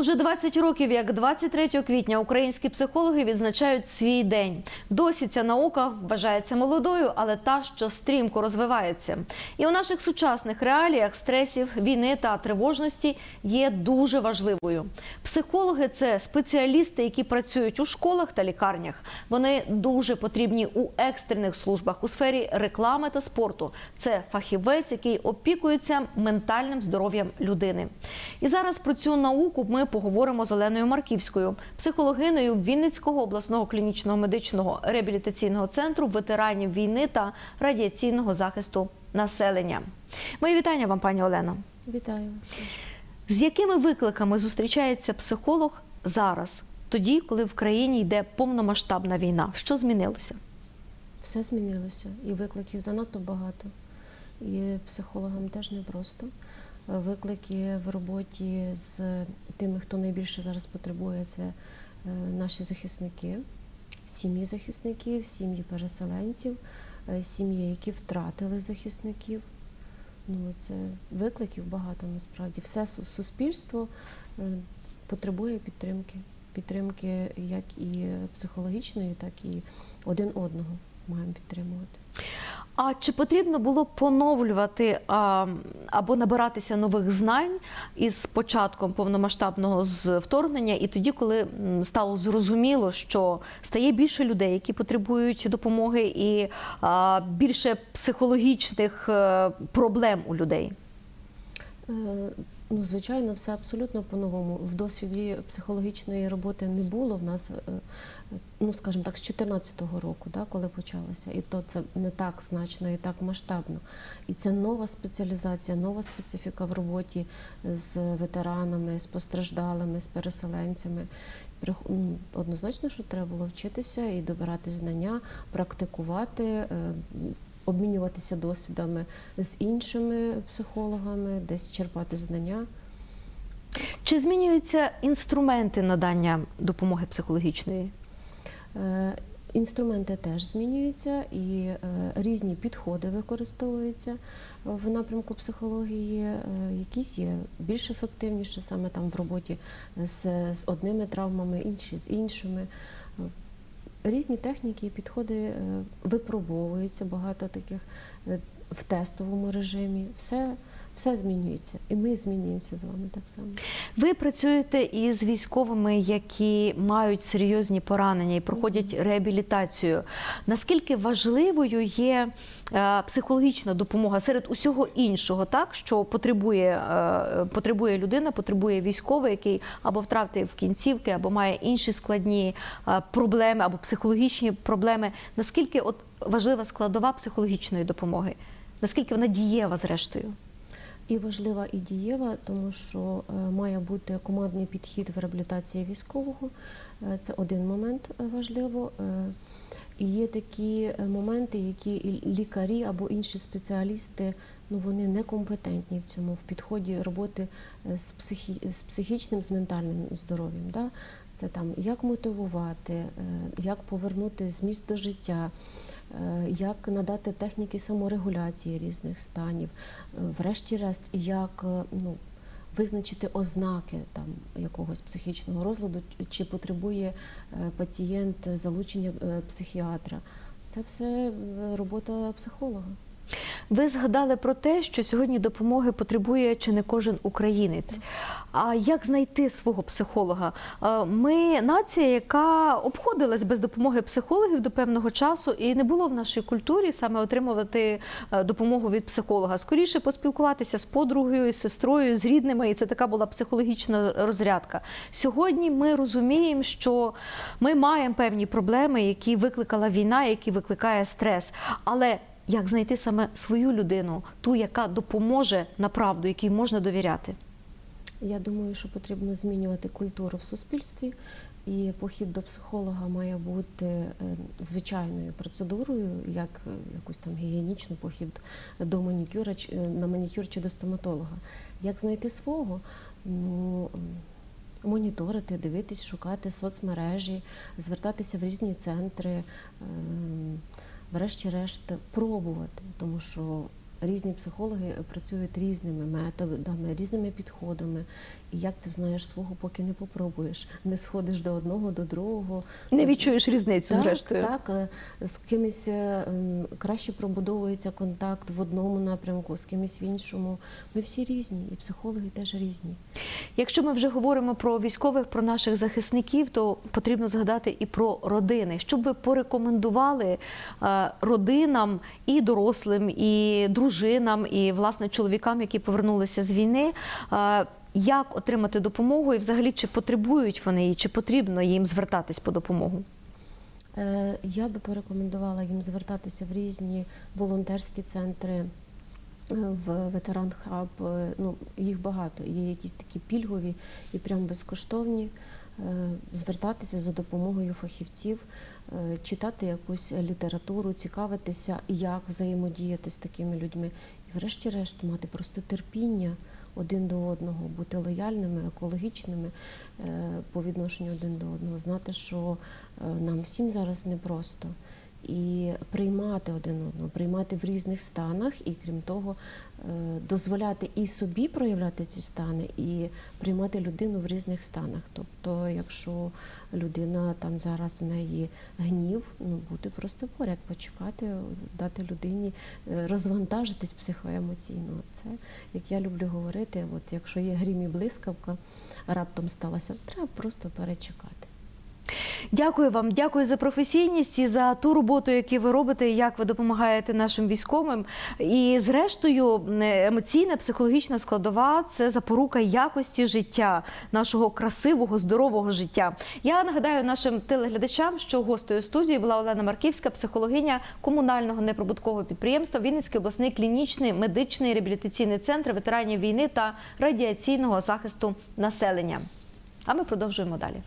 Уже 20 років, як 23 квітня, українські психологи відзначають свій день. Досі ця наука вважається молодою, але та, що стрімко розвивається. І у наших сучасних реаліях стресів, війни та тривожності є дуже важливою. Психологи це спеціалісти, які працюють у школах та лікарнях. Вони дуже потрібні у екстрених службах у сфері реклами та спорту. Це фахівець, який опікується ментальним здоров'ям людини. І зараз про цю науку ми поговоримо з Оленою Марківською, психологиною Вінницького обласного клінічного медичного реабілітаційного центру ветеранів війни та радіаційного захисту населення. Мої вітання вам, пані Олено. Вітаю вас. З якими викликами зустрічається психолог зараз, тоді, коли в країні йде повномасштабна війна? Що змінилося? Все змінилося, і викликів занадто багато. І психологам теж непросто. Виклики в роботі з тими, хто найбільше зараз потребує, це е, наші захисники, сім'ї захисників, сім'ї переселенців, е, сім'ї, які втратили захисників. Ну, це викликів багато насправді. Все суспільство е, потребує підтримки. Підтримки як і психологічної, так і один одного маємо підтримувати. А чи потрібно було поновлювати а, або набиратися нових знань із початком повномасштабного вторгнення, і тоді, коли стало зрозуміло, що стає більше людей, які потребують допомоги, і а, більше психологічних е, проблем у людей? Е, Ну, звичайно, все абсолютно по-новому. В досвіді психологічної роботи не було в нас, е, е, ну скажімо так, з 2014 року, да, коли почалося. І то це не так значно і так масштабно. І це нова спеціалізація, нова специфіка в роботі з ветеранами, з постраждалими, з переселенцями. Однозначно, що треба було вчитися і добирати знання, практикувати. Обмінюватися досвідами з іншими психологами, десь черпати знання. Чи змінюються інструменти надання допомоги психологічної? Е, Інструменти теж змінюються і е, різні підходи використовуються в напрямку психології. Е, Якісь є більш ефективніші саме там в роботі з, з одними травмами, інші з іншими. Різні техніки і підходи е, випробовуються, багато таких е, в тестовому режимі. Все, все змінюється, і ми змінюємося з вами так само. Ви працюєте із військовими, які мають серйозні поранення і проходять реабілітацію. Наскільки важливою є е, психологічна допомога серед усього іншого, так що потребує, е, потребує людина, потребує військовий, який або втратив кінцівки, або має інші складні е, проблеми, або психологічні проблеми. Наскільки от важлива складова психологічної допомоги? Наскільки вона дієва зрештою? І важлива і дієва, тому що е, має бути командний підхід в реабілітації військового. Е, Це один момент е, важливо. І є такі моменти, які лікарі або інші спеціалісти ну вони некомпетентні в цьому в підході роботи е, з, психі... з психічним, з ментальним здоров'ям. Да? Це там як мотивувати, е, як повернути зміст до життя, е, як надати техніки саморегуляції різних станів, врешті-решт, як ну, визначити ознаки там якогось психічного розладу, чи потребує пацієнт залучення психіатра. Це все робота психолога. Ви згадали про те, що сьогодні допомоги потребує чи не кожен українець. А як знайти свого психолога? Е, Ми нація, яка обходилась без допомоги психологів до певного часу, і не було в нашій культурі саме отримувати е, допомогу від психолога. Скоріше поспілкуватися з подругою, з сестрою, з рідними, і це така була психологічна розрядка. Сьогодні ми розуміємо, що ми маємо певні проблеми, які викликала війна, які викликає стрес. Але як знайти саме свою людину, ту, яка допоможе направду, якій можна довіряти? Я думаю, що потрібно змінювати культуру в суспільстві, і похід до психолога має бути е, звичайною процедурою, як е, якийсь там гігієнічний похід до манікюра е, на манікюр чи до стоматолога. Як знайти свого? Ну моніторити, дивитись, шукати соцмережі, звертатися в різні центри, врешті-решт пробувати, тому що різні психологи працюють різними методами, різними підходами. І як ти знаєш свого, поки не попробуєш, не сходиш до одного, до другого. Не відчуєш різницю, Так, зрештою. так, е, з кимось е, краще пробудовується контакт в одному напрямку, з кимось в іншому. Ми всі різні, і психологи теж різні. Якщо ми вже говоримо про військових, про наших захисників, то потрібно згадати і про родини. Що б ви порекомендували е, родинам і дорослим, і дружинам, і власне чоловікам, які повернулися з війни. Як отримати допомогу, і взагалі чи потребують вони її, чи потрібно їм звертатись по допомогу? Е, Я би порекомендувала їм звертатися в різні волонтерські центри, в ветеран хаб. Е, Ну, їх багато. Є якісь такі пільгові і прям безкоштовні. Е, Звертатися за допомогою фахівців, е, читати якусь літературу, цікавитися, як взаємодіяти з такими людьми. І врешті-решт мати просто терпіння один до одного, бути лояльними, екологічними по відношенню один до одного, знати, що нам всім зараз непросто. І приймати один одного, приймати в різних станах, і крім того, е, дозволяти і собі проявляти ці стани, і приймати людину в різних станах. Тобто, якщо людина там зараз в неї гнів, ну бути просто поряд, почекати, дати людині е, розвантажитись психоемоційно. Це як я люблю говорити, от якщо є грім і блискавка, раптом сталося, треба просто перечекати. Дякую вам, дякую за професійність і за ту роботу, яку ви робите, як ви допомагаєте нашим військовим. І зрештою, емоційна, психологічна складова це запорука якості життя, нашого красивого, здорового життя. Я нагадаю нашим телеглядачам, що гостею студії була Олена Марківська, психологиня комунального неприбуткового підприємства Вінницький обласний клінічний медичний реабілітаційний центр ветеранів війни та радіаційного захисту населення. А ми продовжуємо далі.